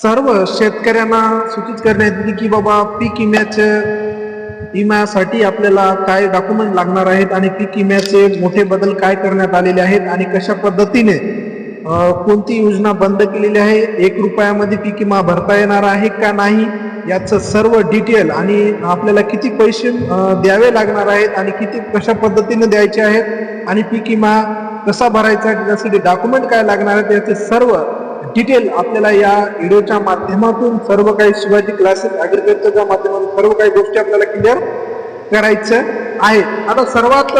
सर्व शेतकऱ्यांना सूचित करण्यात येते की बाबा पीक विम्याचं विम्यासाठी आपल्याला काय डॉक्युमेंट लागणार आहेत आणि पीक विम्याचे मोठे बदल काय करण्यात आलेले आहेत आणि कशा पद्धतीने कोणती योजना बंद केलेली आहे एक रुपयामध्ये पीक विमा भरता येणार आहे का नाही याचं सर्व डिटेल आणि आपल्याला किती पैसे द्यावे लागणार आहेत आणि किती कशा पद्धतीने द्यायचे आहेत आणि पीक विमा कसा भरायचा त्यासाठी डॉक्युमेंट काय लागणार आहेत याचे सर्व डिटेल आपल्याला या व्हिडिओच्या माध्यमातून सर्व काही शिवाजी क्लासेस ॲग्रिकल्चरच्या माध्यमातून सर्व काही गोष्टी आपल्याला क्लिअर करायचं आहे. आता सर्वात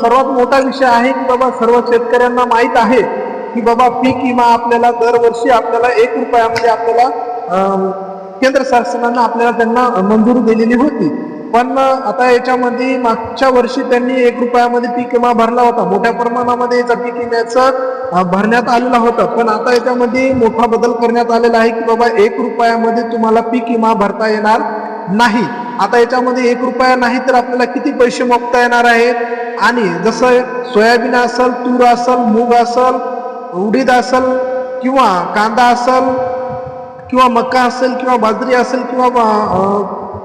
सर्वात मोठा विषय आहे की बाबा सर्व शेतकऱ्यांना माहीत आहे की बाबा पीक विमा आपल्याला दरवर्षी आपल्याला एक रुपयामध्ये आपल्याला केंद्र शासनानं आपल्याला त्यांना मंजुरी दिलेली होती. पण आता याच्यामध्ये मागच्या वर्षी त्यांनी एक रुपयामध्ये पीक विमा भरला होता. मोठ्या प्रमाणामध्ये याचा पीक विम्याचं भरण्यात आलेला होता. पण आता याच्यामध्ये मोठा बदल करण्यात आलेला आहे की बाबा एक रुपयामध्ये तुम्हाला पीक विमा भरता येणार नाही. आता याच्यामध्ये एक रुपया नाही तर आपल्याला किती पैसे मोजता येणार आहेत? आणि जसं सोयाबीन असेल तूर असेल मूग असेल उडीद असेल किंवा कांदा असेल किंवा मका असेल किंवा बाजरी असेल किंवा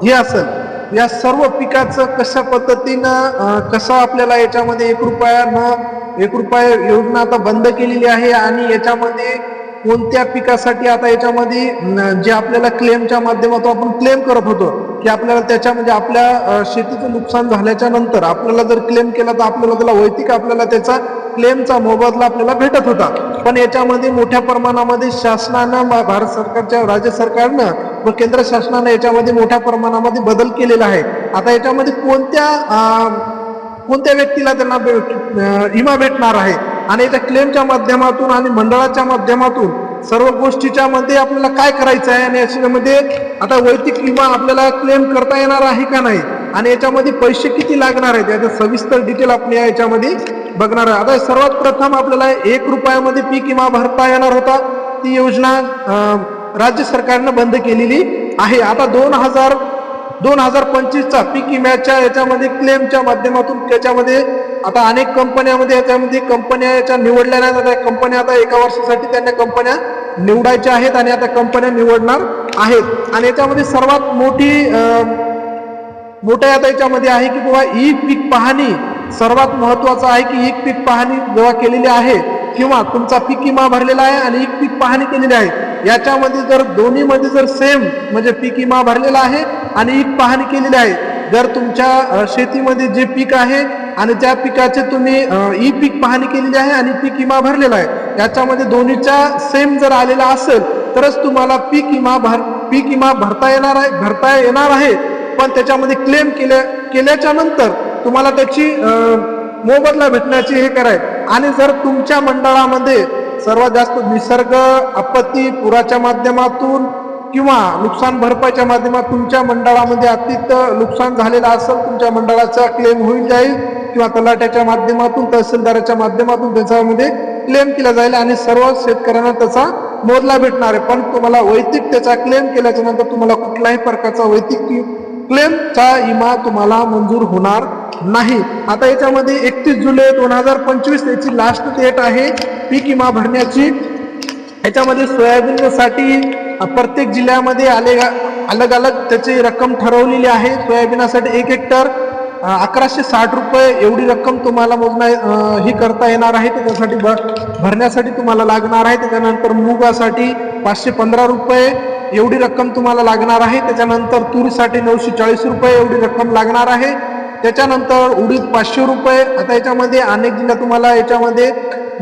हे असेल या सर्व पिकाचं कशा पद्धतीनं कसं आपल्याला याच्यामध्ये एक रुपयानं एक रुपया योजना आता बंद केलेली आहे आणि याच्यामध्ये कोणत्या पिकासाठी आता याच्यामध्ये जे आपल्याला क्लेमच्या माध्यमातून आपण क्लेम करत होतो की आपल्याला त्याच्यामध्ये आपल्या शेतीचं नुकसान झाल्याच्यानंतर आपल्याला जर क्लेम केला तर आपल्याला त्याला वैयक्तिक आपल्याला त्याचा क्लेमचा मोबदला आपल्याला भेटत होता. पण याच्यामध्ये मोठ्या प्रमाणामध्ये शासनानं भारत सरकारच्या राज्य सरकारनं मग केंद्र शासनानं याच्यामध्ये मोठ्या प्रमाणामध्ये बदल केलेला आहे. आता याच्यामध्ये कोणत्या कोणत्या व्यक्तीला त्यांना इमा विमा भेटणार आहे? आणि त्या क्लेमच्या माध्यमातून आणि मंडळाच्या माध्यमातून सर्व गोष्टीच्या मध्ये आपल्याला काय करायचं आहे? आणि याच्यामध्ये आता वैयक्तिक विमा आपल्याला क्लेम करता येणार आहे का नाही? आणि याच्यामध्ये पैसे किती लागणार आहेत? याचं सविस्तर डिटेल आपण या याच्यामध्ये बघणार आहे आता सर्वात प्रथम आपल्याला एक रुपयामध्ये पीक विमा भरता येणार होता. ती योजना राज्य सरकारनं बंद केलेली आहे. आता दोन हजार दोन हजार पंचवीसचा पीक विम्याच्या याच्यामध्ये क्लेमच्या माध्यमातून त्याच्यामध्ये आता अनेक कंपन्यामध्ये याच्यामध्ये कंपन्या याच्या निवडल्या नाही आता कंपन्या आता एका वर्षासाठी त्यांना कंपन्या निवडायच्या आहेत आणि आता कंपन्या निवडणार आहेत. आणि याच्यामध्ये सर्वात मोठी मोठ्या आता याच्यामध्ये आहे की बाबा ई पीक पाहणी सर्वात महत्वाचं आहे की ई पीक पाहणी जेव्हा केलेली आहे किंवा तुमचा पीक विमा भरलेला आहे आणि एक पीक पाहणी केलेली आहे. याच्यामध्ये जर दोन्हीमध्ये जर सेम म्हणजे पीक विमा भरलेला आहे आणि एक पाहणी केलेली आहे जर तुमच्या शेतीमध्ये जे पीक आहे आणि त्या पिकाचे तुम्ही ई पीक पाहणी केलेली आहे आणि पीक विमा भरलेला आहे याच्यामध्ये दोन्हीच्या सेम जर आलेला असेल तरच तुम्हाला पीक विमा भर पीक विमा भरता येणार आहे भरता येणार आहे. पण त्याच्यामध्ये क्लेम केल्या केल्याच्यानंतर तुम्हाला त्याची मोबदला भेटण्याची हे कराय. आणि जर तुमच्या मंडळामध्ये सर्वात जास्त निसर्ग आपत्ती पुराच्या माध्यमातून किंवा नुकसान भरपाईच्या माध्यमातून तुमच्या मंडळामध्ये अतित नुकसान झालेलं असेल तुमच्या मंडळाचा क्लेम होईल जाईल किंवा तलाट्याच्या माध्यमातून तहसीलदाराच्या माध्यमातून त्याच्यामध्ये क्लेम केला जाईल आणि सर्व शेतकऱ्यांना त्याचा मोदला भेटणार आहे. पण तुम्हाला वैयक्तिक त्याचा क्लेम केल्याच्यानंतर तुम्हाला कुठल्याही प्रकारचा वैयक्तिक क्लेमचा विमा तुम्हाला मंजूर होणार नाही. आता याच्यामध्ये एकतीस जुलै दोन हजार पंचवीस याची लास्ट डेट आहे. पीक विमा भरण्याची. याच्यामध्ये सोयाबीनसाठी प्रत्येक जिल्ह्यामध्ये आले अलग अलग त्याची रक्कम ठरवलेली आहे. सोयाबीनासाठी एक हेक्टर अकराशे साठ रुपये एवढी रक्कम तुम्हाला मोजण्या ही करता येणार आहे. त्याच्यासाठी भ भरण्यासाठी तुम्हाला लागणार आहे. त्याच्यानंतर मुगासाठी पाचशे पंधरा रुपये एवढी रक्कम तुम्हाला लागणार आहे. त्याच्यानंतर तुरीसाठी नऊशे चाळीस रुपये एवढी रक्कम लागणार आहे. त्याच्यानंतर उडीद पाचशे रुपये. आता याच्यामध्ये अनेक जिल्हा तुम्हाला याच्यामध्ये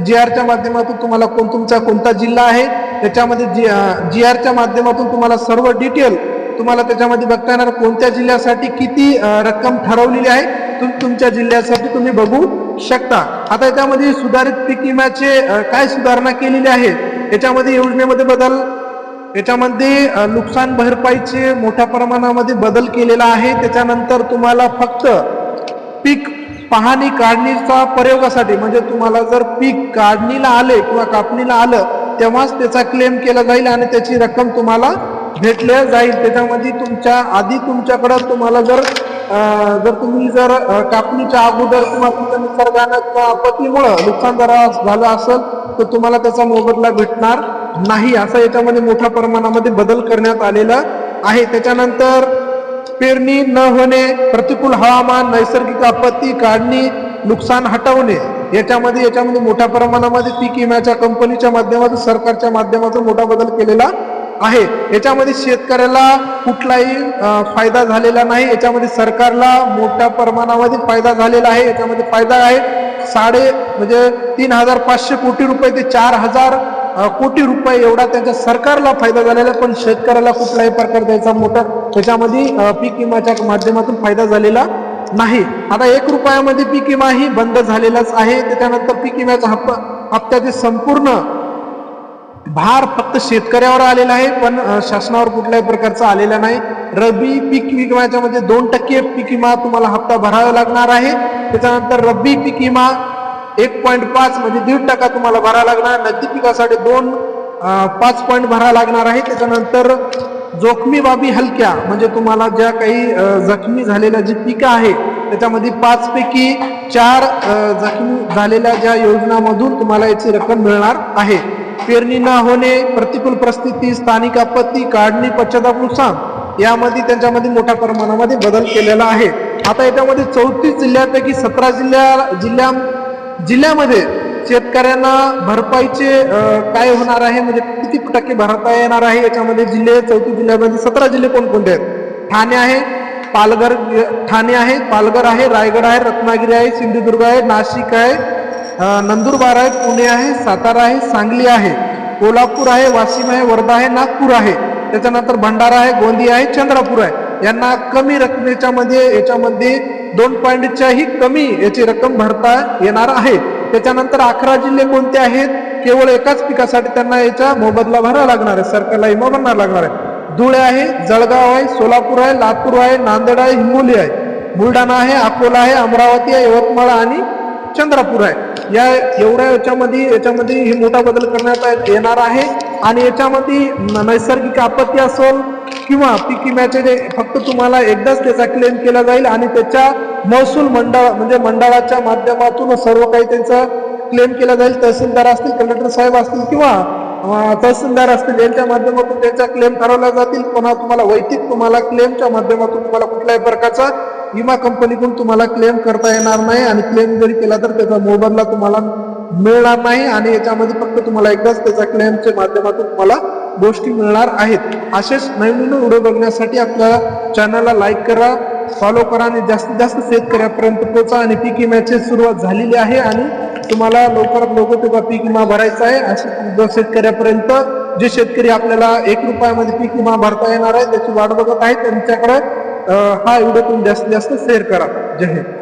जी आरच्या माध्यमातून तुम्हाला कोण तुमचा कोणता जिल्हा आहे त्याच्यामध्ये जी जी आरच्या माध्यमातून तुम्हाला सर्व डिटेल तुम्हाला त्याच्यामध्ये बघता येणार. कोणत्या जिल्ह्यासाठी किती रक्कम ठरवलेली आहे तुम तुमच्या जिल्ह्यासाठी तुम्ही बघू शकता. आता याच्यामध्ये सुधारित पीक विम्याचे काय सुधारणा केलेली आहे याच्यामध्ये योजनेमध्ये बदल याच्यामध्ये नुकसान भरपाईचे मोठ्या प्रमाणामध्ये बदल केलेला आहे. त्याच्यानंतर तुम्हाला फक्त पीक पाहणी काढणीचा प्रयोगासाठी म्हणजे तुम्हाला जर पीक काढणीला आले किंवा कापणीला आलं तेव्हाच त्याचा क्लेम केला जाईल आणि त्याची रक्कम तुम्हाला भेटल्या जाईल. त्याच्यामध्ये तुमच्या आधी तुमच्याकडं तुम्हाला जर जर तुम्ही जर कापणीच्या अगोदर किंवा तुमच्या निसर्गानं किंवा आपत्तीमुळं नुकसान जर झालं असेल तर तुम्हाला त्याचा मोबदला भेटणार नाही. असा याच्यामध्ये मोठ्या प्रमाणामध्ये बदल करण्यात आलेला आहे. त्याच्यानंतर पेरणी न होणे प्रतिकूल हवामान नैसर्गिक आपत्ती काढणी नुकसान हटवणे याच्यामध्ये याच्यामध्ये मोठ्या प्रमाणामध्ये पीक विम्याच्या कंपनीच्या माध्यमातून सरकारच्या माध्यमातून मोठा बदल केलेला आहे. याच्यामध्ये शेतकऱ्याला कुठलाही फायदा झालेला नाही. याच्यामध्ये सरकारला मोठ्या प्रमाणामध्ये फायदा झालेला आहे. याच्यामध्ये फायदा आहे साडे म्हणजे तीन हजार पाचशे कोटी रुपये ते चार हजार कोटी रुपये एवढा त्यांच्या सरकारला फायदा झालेला पण शेतकऱ्याला कुठल्याही प्रकार द्यायचा मोठा त्याच्यामध्ये पीक विमाच्या माध्यमातून फायदा झालेला नाही. आता एक रुपयामध्ये पीक विमा ही बंद झालेलाच आहे त्याच्यानंतर पीक विम्याचा हप्ता हप्त्याचे संपूर्ण भार फक्त शेतकऱ्यावर आलेला आहे पण शासनावर कुठल्याही प्रकारचा आलेला नाही. रब्बी पीक विम्याच्या म्हणजे दोन टक्के पीक विमा तुम्हाला हप्ता भरावा लागणार आहे. त्याच्यानंतर रब्बी पीक विमा एक पॉईंट पाच म्हणजे दीड टक्का तुम्हाला भरावा लागणार. नगदी पिकासाठी दोन पाच पॉईंट भरावा लागणार आहे. त्याच्यानंतर जोखमी बाबी हलक्या. म्हणजे तुम्हाला ज्या काही जखमी झालेल्या जी पिकं आहे त्याच्यामध्ये पाचपैकी चार जखमी झालेल्या ज्या योजनामधून तुम्हाला याची रक्कम मिळणार आहे. पेरणी न होणे प्रतिकूल परिस्थिती स्थानिक आपत्ती काढणी पश्चाताप नुकसान यामध्ये त्यांच्यामध्ये मोठ्या प्रमाणामध्ये बदल केलेला आहे. आता याच्यामध्ये चौतीस जिल्ह्यापैकी सतरा जिल्ह्या जिल्ह्या जिल्ह्यामध्ये शेतकऱ्यांना भरपाईचे काय होणार आहे? म्हणजे किती टक्के भरता येणार आहे? याच्यामध्ये जिल्हे चौथी जिल्ह्यामध्ये सतरा जिल्हे कोणकोणते आहेत? ठाणे आहे पालघर ठाणे आहे पालघर आहे रायगड आहे रत्नागिरी आहे सिंधुदुर्ग आहे नाशिक आहे नंदुरबार आहे पुणे आहे सातारा आहे सांगली आहे कोल्हापूर आहे वाशिम आहे वर्धा आहे नागपूर आहे. त्याच्यानंतर भंडारा आहे गोंदिया आहे चंद्रपूर आहे. यांना कमी रकमेच्या मध्ये याच्यामध्ये दोन पॉईंटच्याही कमी याची रक्कम भरता येणार आहे. त्याच्यानंतर अकरा जिल्हे कोणते आहेत? केवळ एकाच पिकासाठी त्यांना याचा मोबदला भरावा लागणार आहे. सरकारला विमा भरणार लागणार आहे. धुळे आहे जळगाव आहे सोलापूर आहे लातूर आहे नांदेड आहे हिंगोली आहे. बुलढाणा आहे अकोला आहे अमरावती आहे यवतमाळ आणि चंद्रपूर आहे. या एवढ्या याच्यामध्ये याच्यामध्ये हे मोठा बदल करण्यात येणार आहे. आणि याच्यामध्ये नैसर्गिक आपत्ती असेल किंवा पीक विम्याचे जे फक्त तुम्हाला एकदाच त्याचा क्लेम केला जाईल आणि त्याच्या महसूल मंडळ म्हणजे मंडळाच्या माध्यमातून सर्व काही त्यांचा क्लेम केला जाईल. तहसीलदार असतील कलेक्टर साहेब असतील किंवा तहसीलदार असतील यांच्या माध्यमातून त्यांचा क्लेम ठरवल्या जातील. पुन्हा तुम्हाला वैयक्तिक तुम्हाला क्लेमच्या माध्यमातून तुम्हाला कुठल्याही प्रकारचा विमा कंपनीकडून तुम्हाला क्लेम करता येणार नाही. आणि क्लेम जरी केला तर त्याचा मोबदला तुम्हाला मिळणार नाही आणि याच्यामध्ये फक्त तुम्हाला एकदाच त्याचा क्लेमच्या माध्यमातून तुम्हाला गोष्टी मिळणार आहेत. असेच नवीन व्हिडिओ बघण्यासाठी आपल्या चॅनलला लाईक करा फॉलो करा आणि जास्तीत जास्त शेतकऱ्यापर्यंत पोहोचा आणि पीक विम्याची सुरुवात झालेली आहे आणि तुम्हाला लवकरात लवकर तुझा पीक विमा भरायचा आहे. असे शेतकऱ्यापर्यंत जे शेतकरी आपल्याला एक रुपयामध्ये पीक विमा भरता येणार आहे त्याची वाट बघत आहे त्यांच्याकडे हा व्हिडिओ तुम्ही जास्तीत जास्त शेअर करा. जय हिंद.